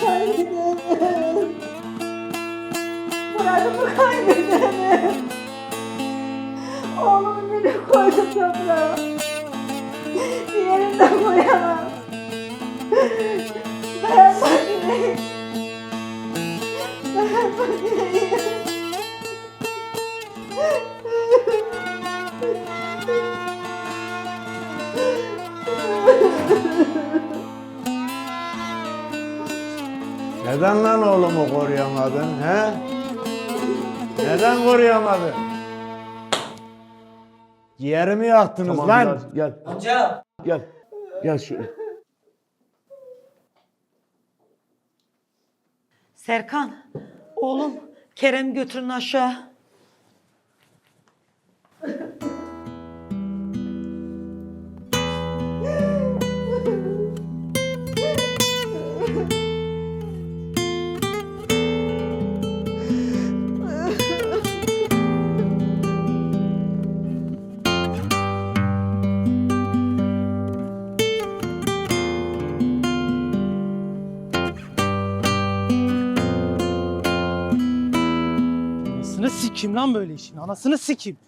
kaybederim. Hayatımı kaybederim. Oğlumun bile koydum toprağa. Diğerini de koyamam. Dayanma dileğim. Dayanma dileğim. Neden lan oğlumu koruyamadın he? Neden koruyamadın? Ciğerimi yaktınız Tamam lan. Bilal, gel. Amca. Gel. Gel şöyle. Serkan, oğlum Kerem götürün aşağı. Sikeyim lan böyle işin. Anasını sikeyim.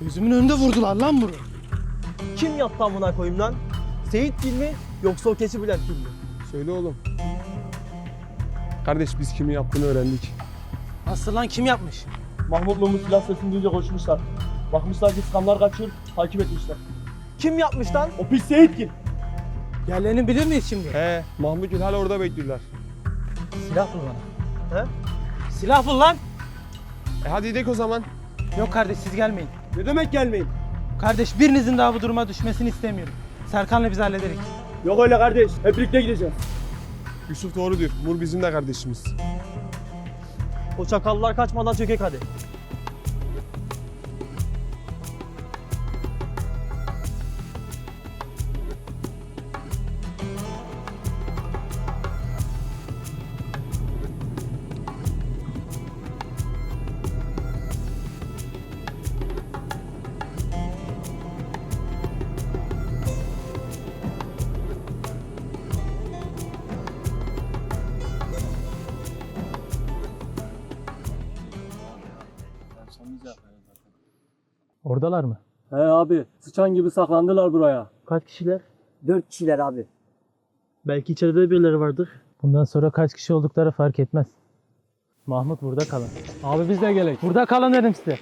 Gözümün önünde vurdular lan bunu. Kim yaptı amına koyayım lan? Seyit Gil mi yoksa o keçi Bülent Gil mi? Söyle oğlum. Kardeş biz kimin yaptığını öğrendik. Nasıl lan kim yapmış? Mahmut'la Umut silah sesini duyunca koşmuşlar. Bakmışlar ki skamlar kaçıyor, takip etmişler. Kim yapmış lan? O pis Seyit Gil. Yerlerini bilir miyiz şimdi? He, Mahmut Gül hala orada bekliyorlar. Silah bul bana. He? Silah bul lan. E hadi gidelim o zaman. Yok kardeş siz gelmeyin. Ne demek gelmeyin? Kardeş birinizin daha bu duruma düşmesini istemiyorum. Serkan'la biz hallederik. Yok öyle kardeş, hep birlikte gideceğiz. Yusuf doğru diyor. Mur bizim de kardeşimiz. O çakallar kaçmadan çökek hadi. Oradalar mı? He abi, sıçan gibi saklandılar buraya. Kaç kişiler? Dört kişiler abi. Belki içeride birileri vardır. Bundan sonra kaç kişi oldukları fark etmez. Mahmut burada kalın. Abi biz de gelek. Burada kalın dedim size.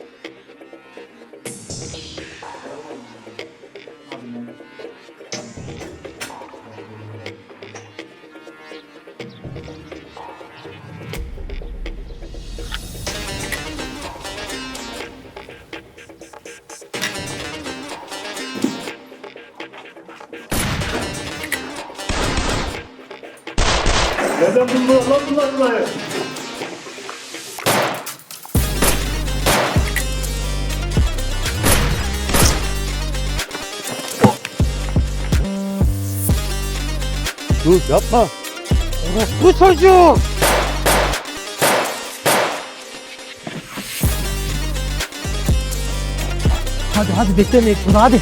Neden buldular lan bunlar burayı? Dur yapma. Bu çocuğu! Hadi hadi beklemeyin bunu hadi.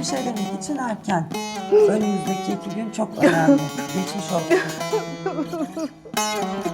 Peki? Henüz bir şey için erken. Önümüzdeki iki gün çok önemli. Geçmiş olsun.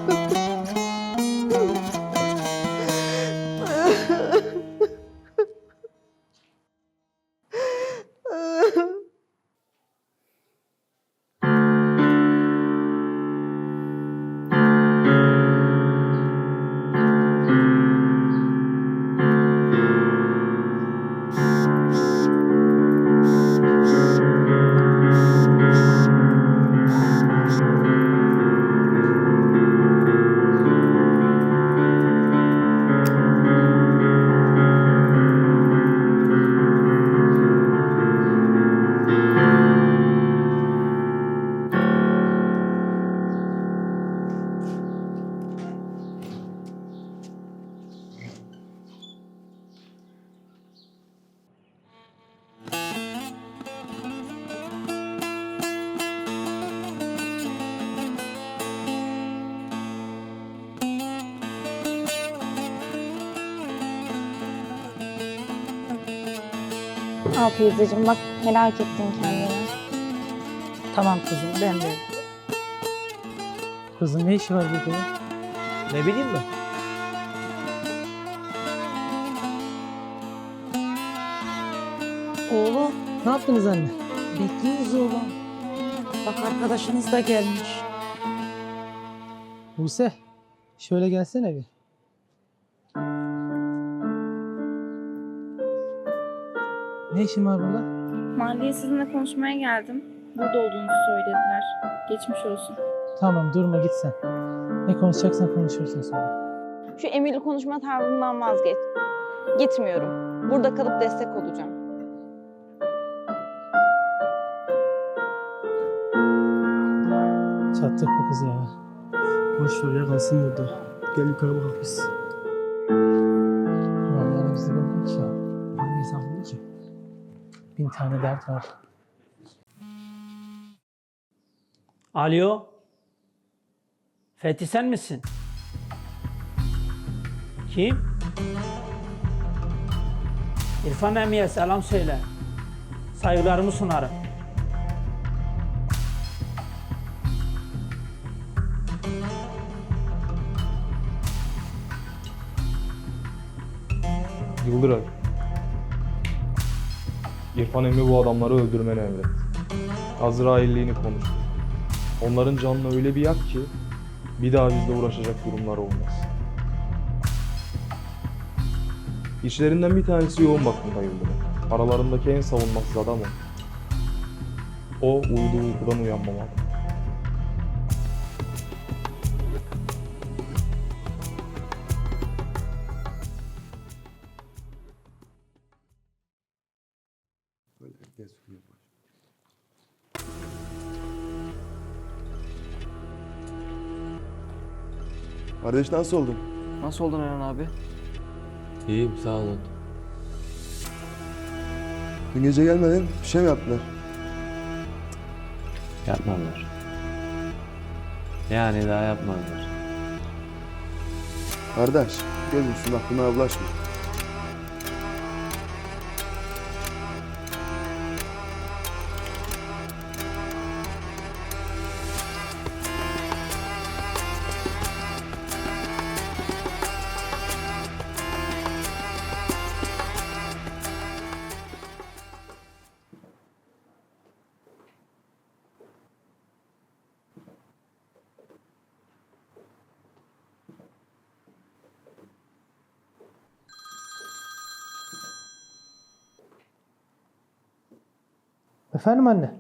Al teyzeciğim bak merak ettin kendini. Tamam kızım ben de. Kızın ne işi var burada ya? Ne bileyim ben. Oğlum Ne yaptınız anne? bekliyoruz oğlum. Bak arkadaşınız da gelmiş. Buse. Şöyle gelsene bir. Ne işin var burada? Mahalleye sizinle konuşmaya geldim. Burada olduğunuzu söylediler. Geçmiş olsun. Tamam durma git sen. Ne konuşacaksan konuşursun sonra. Şu emirli konuşma tarzından vazgeç. Gitmiyorum. Burada kalıp destek olacağım. Çattık bu kız ya. Boş ver ya kalsın burada. Gel yukarı bakalım biz. Vallahi saklı ki? Bin tane dert var. Alo. Fethi sen misin? Kim? İrfan Emiye selam söyle. Saygılarımı sunarım. Yıldıray. İrfan emmi bu adamları öldürmeni emret. Azrailliğini konuştur. Onların canını öyle bir yak ki bir daha bizle uğraşacak durumlar olmaz. İşlerinden bir tanesi yoğun bakımda Yıldıray. Aralarındaki en savunmasız adam o. O uyuduğu uykudan uyanmamalı. Kardeş nasıl oldun? Nasıl oldun Eren abi? İyiyim sağ olun. Dün gece gelmedin. Bir şey mi yaptılar? Yapmadılar. Yani daha yapmadılar. Kardeş gözümsün bak bunlara bulaşma. Efendim anne?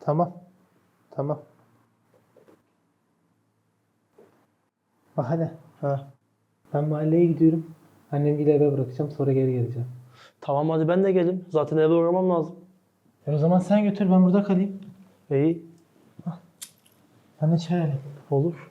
Tamam. Tamam. Bak hadi. Ha. Ben mahalleye gidiyorum. Annemgili eve bırakacağım sonra geri geleceğim. Tamam hadi ben de geleyim. Zaten eve uğramam lazım. E o zaman sen götür ben burada kalayım. İyi. Ben de çay alayım. Olur.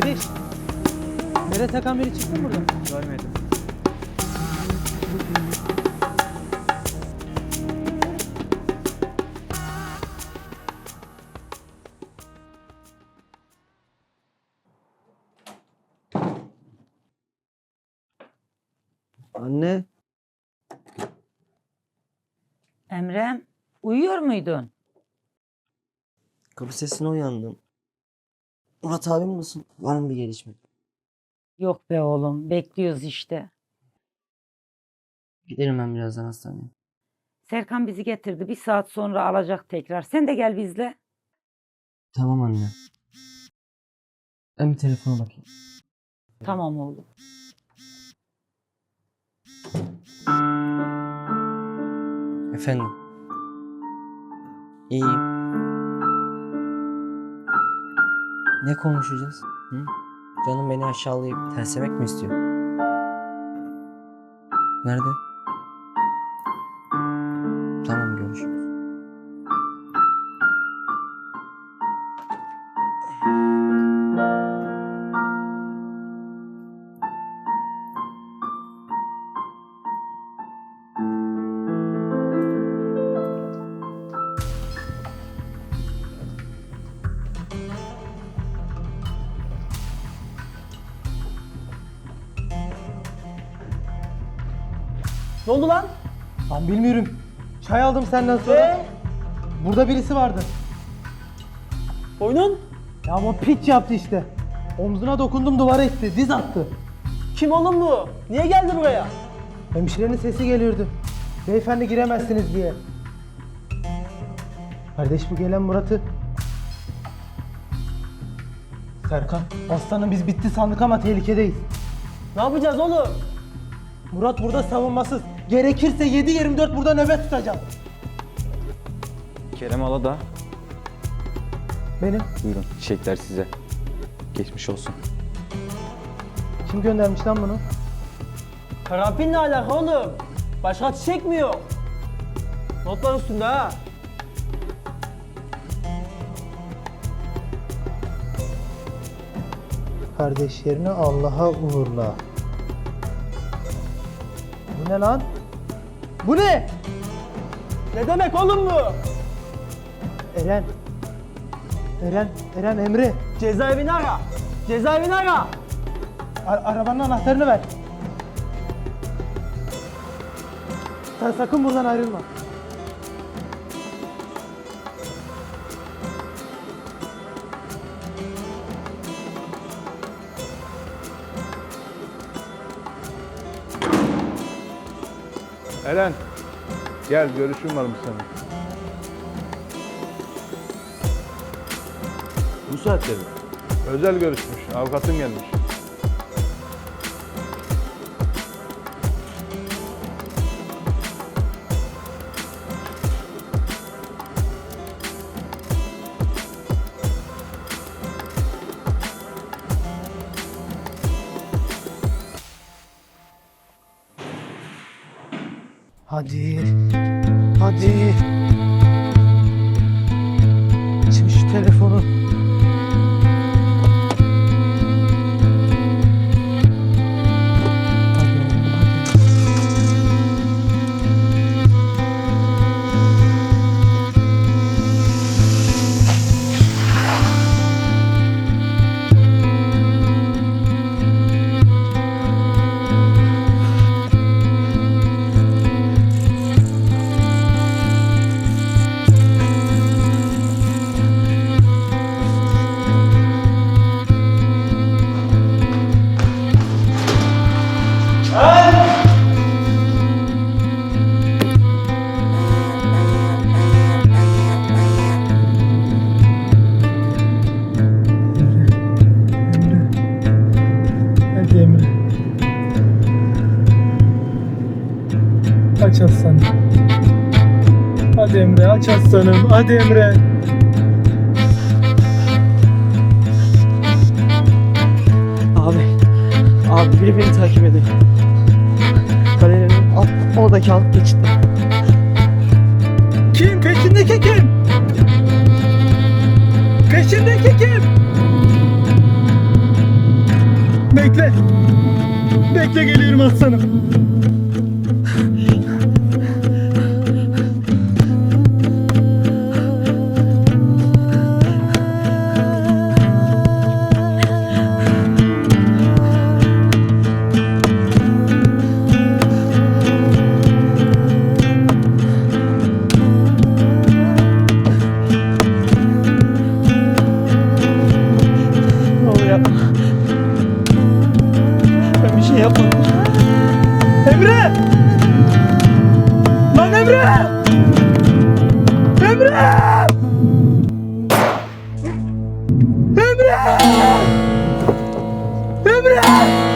Kardeş. Nereye takan biri çıktı mı buradan? Görmedim. Anne. Emrem uyuyor muydun? Kapı sesine uyandım. Murat abim nasıl? Var mı bir gelişme? Yok be oğlum bekliyoruz işte. Giderim ben birazdan hastaneye. Serkan bizi getirdi. Bir saat sonra alacak tekrar. Sen de gel bizle. Tamam anne. Ben bir telefona bakayım. Tamam oğlum. Efendim. İyiyim. Ne konuşacağız? Hı? Canım beni aşağılayıp terslemek mi istiyor? Nerede? Oldu lan? Ben bilmiyorum. Çay aldım senden sonra. Ee? Burada birisi vardı. Oyunun? Ya ama piç yaptı işte. Omzuna dokundum duvara itti. Diz attı. Kim oğlum bu? Niye geldi buraya? Hemşirenin sesi geliyordu. Beyefendi giremezsiniz diye. Kardeş bu gelen Murat'ı. Serkan, aslanım biz bitti sandık ama tehlikedeyiz. Ne yapacağız oğlum? Murat burada savunmasız. Gerekirse 7-24 burada nöbet tutacağım. Kerem Alada. Benim. Buyurun çiçekler size. Geçmiş olsun. Kim göndermiş lan bunu? Karanfil ne alaka oğlum? Başka çiçek mi yok? Notlar üstünde ha. Kardeşlerini Allah'a uğurla. Bu ne lan? Bu ne? Ne demek oğlum bu? Eren. Eren, Eren Emre. Cezaevini ara. Cezaevini ara. A- arabanın anahtarını ver. Sen sakın buradan ayrılma. Eren, gel görüşüm varmış senin. Bu saatte mi? Özel görüşmüş, avukatın gelmiş. Hadi. Hadi. Aç aslanım. Hadi Emre aç aslanım. Hadi Emre. Abi. Abi biri beni takip ediyor. Galerinin alt, oradaki alt geçitte. Kim? Peşindeki kim? Peşindeki kim? Bekle. Bekle geliyorum aslanım. Emre! Emre!